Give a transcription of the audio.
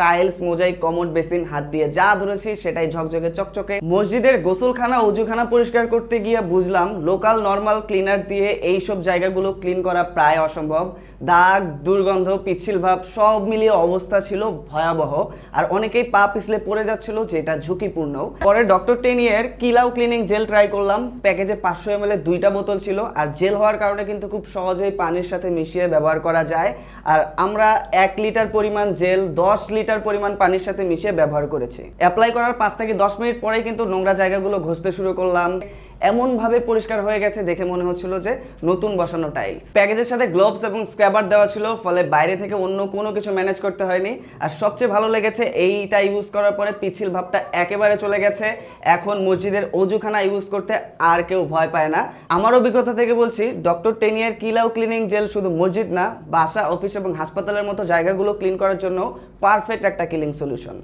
Tiles, mosaic, commode, basin, হাত দিয়ে যা ধরেছি সেটাই ঝকঝকে চকচকে। মসজিদের গোসলখানা অজুখানা পরিষ্কার করতে গিয়ে বুঝলাম লোকাল নর্মাল ক্লিনার দিয়ে এই সব জায়গাগুলো ক্লিন করা প্রায় অসম্ভব। দাগ, দুর্গন্ধ, পিচ্ছিল ভাব সব মিলিয়ে অবস্থা ছিল ভয়াবহ। আর অনেকেই পা পিছলে পড়ে যাচ্ছিল যেটা ঝুঁকিপূর্ণ। পরে ডক্টর টেনিয়ের কিলাও ক্লিনিং জেল ট্রাই করলাম। প্যাকেজে পাঁচশো এম দুইটা বোতল ছিল। আর জেল হওয়ার কারণে কিন্তু খুব সহজেই পানির সাথে মিশিয়ে ব্যবহার করা যায়। আর আমরা এক লিটার পরিমাণ জেল, দশ লিটার পরিমাণ পানির সাথে মিশিয়ে ব্যবহার করেছি। অ্যাপ্লাই করার পাঁচ থেকে দশ মিনিট পরেই কিন্তু নোংরা জায়গাগুলো ঘষতে শুরু করলাম। এমন ভাবে পরিষ্কার হয়ে গেছে দেখে মনে হচ্ছিল যে নতুন বসানো টাইলস প্যাকেজের সাথে গ্লোভস এবং স্ক্র্যাবার দেওয়া ছিল, ফলে বাইরে থেকে অন্য কোনো কিছু ম্যানেজ করতে হয়নি। আর সবচেয়ে ভালো লেগেছে এইটা ইউজ করার পরে পিছিল ভাবটা একেবারে চলে গেছে। এখন মসজিদের অজুখানা ইউজ করতে আর কেউ ভয় পায় না। আমার অভিজ্ঞতা থেকে বলছি ডক্টর টেনিয়ার কিলাও ক্লিনিং জেল শুধু মসজিদ না, বাসা অফিস এবং হাসপাতালের মতো জায়গাগুলো ক্লিন করার জন্য পারফেক্ট একটা ক্লিনিং সলিউশন